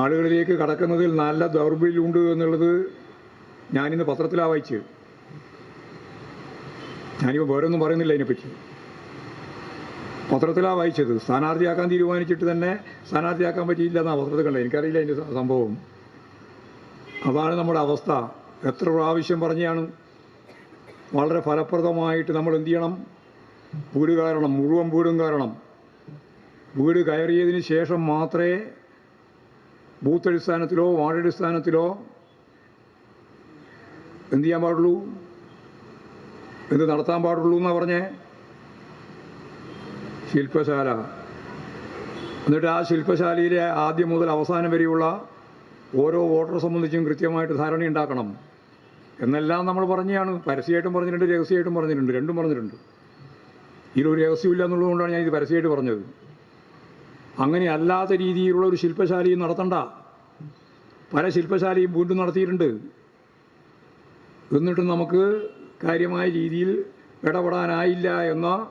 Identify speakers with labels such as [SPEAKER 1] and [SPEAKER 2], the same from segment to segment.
[SPEAKER 1] ആളുകളിലേക്ക് കടക്കുന്നതിൽ നല്ല ദൗർബല്യമുണ്ട് എന്നുള്ളത് ഞാനിന്ന് പത്രത്തിലാണ് വായിച്ചത്. ഞാനിപ്പോൾ വേറൊന്നും പറയുന്നില്ല അതിനെപ്പറ്റി പത്രത്തിലാണ് വായിച്ചത്. സ്ഥാനാർത്ഥിയാക്കാൻ തീരുമാനിച്ചിട്ട് തന്നെ സ്ഥാനാർത്ഥിയാക്കാൻ പറ്റിയില്ല എന്നാണ് പത്രത്തിൽ കണ്ടത്. എനിക്കറിയില്ല അതിന്റെ സംഭവം. അതാണ് നമ്മുടെ അവസ്ഥ. എത്ര പ്രാവശ്യം പറഞ്ഞാണ് വളരെ ഫലപ്രദമായിട്ട് നമ്മൾ എന്ത് ചെയ്യണം? വീട് കാരണം മുഴുവൻ വീടും കാരണം വീട് കയറിയതിന് ശേഷം മാത്രമേ ബൂത്ത് അടിസ്ഥാനത്തിലോ വാർഡ് അടിസ്ഥാനത്തിലോ എന്ത് ചെയ്യാൻ പാടുള്ളൂ? എന്ത് നടത്താൻ പാടുള്ളൂ എന്നാ പറഞ്ഞേ? ശില്പശാല. എന്നിട്ട് ആ ശില്പശാലയിലെ ആദ്യം മുതൽ അവസാനം വരെയുള്ള ഓരോ വോട്ടറെ സംബന്ധിച്ചും കൃത്യമായിട്ട് ധാരണ ഉണ്ടാക്കണം. എന്നെല്ലാം നമ്മൾ പറഞ്ഞാണ് പരസ്യമായിട്ടും പറഞ്ഞിട്ടുണ്ട് രഹസ്യമായിട്ടും പറഞ്ഞിട്ടുണ്ട് രണ്ടും പറഞ്ഞിട്ടുണ്ട്. ഇതിലൊരു രഹസ്യമില്ല എന്നുള്ളതുകൊണ്ടാണ് ഞാൻ ഇത് പരസ്യമായിട്ട് പറഞ്ഞത്. അങ്ങനെ അല്ലാത്ത രീതിയിലുള്ള ഒരു ശില്പശാലയും നടത്തണ്ട. പല ശില്പശാലയും വീണ്ടും നടത്തിയിട്ടുണ്ട്. എന്നിട്ടും നമുക്ക് കാര്യമായ രീതിയിൽ ഇടപെടാനായില്ല എന്ന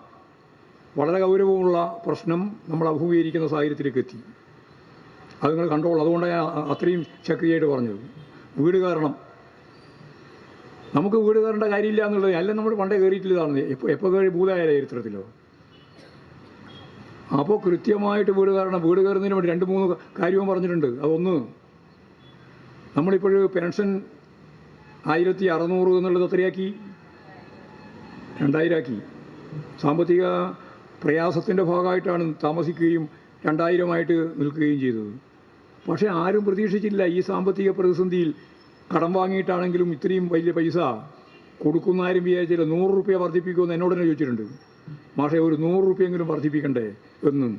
[SPEAKER 1] വളരെ ഗൗരവമുള്ള പ്രശ്നം നമ്മൾ അഭിമുഖീകരിക്കുന്ന സാഹചര്യത്തിലേക്ക് എത്തി അത് നിങ്ങൾ കണ്ടോളൂ. അതുകൊണ്ടാണ് ഞാൻ അത്രയും ശക്തിയായിട്ട് പറഞ്ഞത്. വീട് കയറണം നമുക്ക് വീട് കയറേണ്ട കാര്യമില്ല എന്നുള്ളത്. അല്ല നമ്മൾ പണ്ടേ കയറിയിട്ടില്ലതാണ് എപ്പോൾ എപ്പോൾ കയറി ഭൂതായ ചരിത്രത്തിലോ? അപ്പോൾ കൃത്യമായിട്ട് വീട് കയറണം. വീട് കയറുന്നതിന് വേണ്ടി രണ്ട് മൂന്ന് കാര്യവും പറഞ്ഞിട്ടുണ്ട്. അതൊന്ന് നമ്മളിപ്പോൾ പെൻഷൻ ആയിരത്തി അറുന്നൂറ് എന്നുള്ളത് എത്രയാക്കി? രണ്ടായിരമാക്കി സാമ്പത്തിക പ്രയാസത്തിന്റെ ഭാഗമായിട്ടാണ് താമസിക്കുകയും രണ്ടായിരമായിട്ട് നിൽക്കുകയും ചെയ്തത്. പക്ഷേ ആരും പ്രതീക്ഷിച്ചില്ല ഈ സാമ്പത്തിക പ്രതിസന്ധിയിൽ കടം വാങ്ങിയിട്ടാണെങ്കിലും ഇത്രയും വലിയ പൈസ കൊടുക്കുന്ന ആരും വിചാരിച്ചില്ല. നൂറ് റുപ്യ വർദ്ധിപ്പിക്കുമെന്ന് എന്നോട് തന്നെ ചോദിച്ചിട്ടുണ്ട്. മാഷെ ഒരു നൂറ് റുപ്യെങ്കിലും വർദ്ധിപ്പിക്കണ്ടേ എന്നും.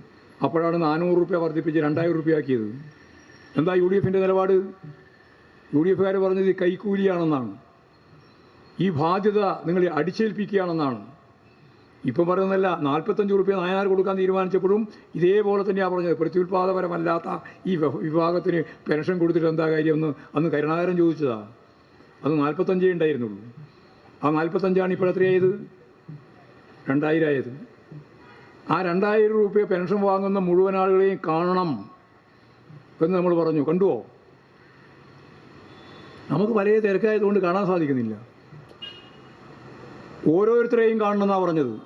[SPEAKER 1] അപ്പോഴാണ് നാനൂറ് റുപ്യ വർദ്ധിപ്പിച്ച് രണ്ടായിരം റുപ്യ ആക്കിയത്. എന്താ യു ഡി എഫിന്റെ നിലപാട്? യു ഡി എഫുകാർ പറഞ്ഞത് കൈക്കൂലിയാണെന്നാണ്. ഈ ബാധ്യത നിങ്ങളെ അടിച്ചേൽപ്പിക്കുകയാണെന്നാണ്. ഇപ്പം പറയുന്നതല്ല നാൽപ്പത്തഞ്ച് റുപ്യ നായനാർ കൊടുക്കാൻ തീരുമാനിച്ചപ്പോഴും ഇതേപോലെ തന്നെയാണ് പറഞ്ഞത്. പ്രത്യുൽപാദപരമല്ലാത്ത ഈ വിഭാഗത്തിന് പെൻഷൻ കൊടുത്തിട്ട് എന്താ കാര്യം എന്ന് അന്ന് കരുണാകരൻ ചോദിച്ചതാണ് അത് നാൽപ്പത്തഞ്ചേ ഉണ്ടായിരുന്നുള്ളൂ. ആ നാൽപ്പത്തഞ്ചാണ് ഇപ്പോൾ എത്രയായത് രണ്ടായിരം ആയത് ആ രണ്ടായിരം രൂപ പെൻഷൻ വാങ്ങുന്ന മുഴുവൻ ആളുകളെയും കാണണം എന്ന് നമ്മൾ പറഞ്ഞു. കണ്ടുവോ? നമുക്ക് പല തിരക്കായതുകൊണ്ട് കാണാൻ സാധിക്കുന്നില്ല. ഓരോരുത്തരെയും കാണണമെന്നാണ് പറഞ്ഞത്.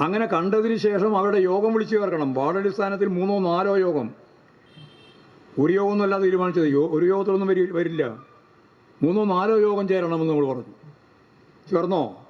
[SPEAKER 1] അങ്ങനെ കണ്ടതിന് ശേഷം അവരുടെ യോഗം വിളിച്ചു ചേർക്കണം. വാർഡടിസ്ഥാനത്തിൽ മൂന്നോ നാലോ യോഗം. ഒരു യോഗമൊന്നുമല്ല തീരുമാനിച്ചത്. ഒരു യോഗത്തിലൊന്നും വരി വരില്ല. മൂന്നോ നാലോ യോഗം ചേരണമെന്ന് നമ്മൾ പറഞ്ഞു. ചേർന്നോ?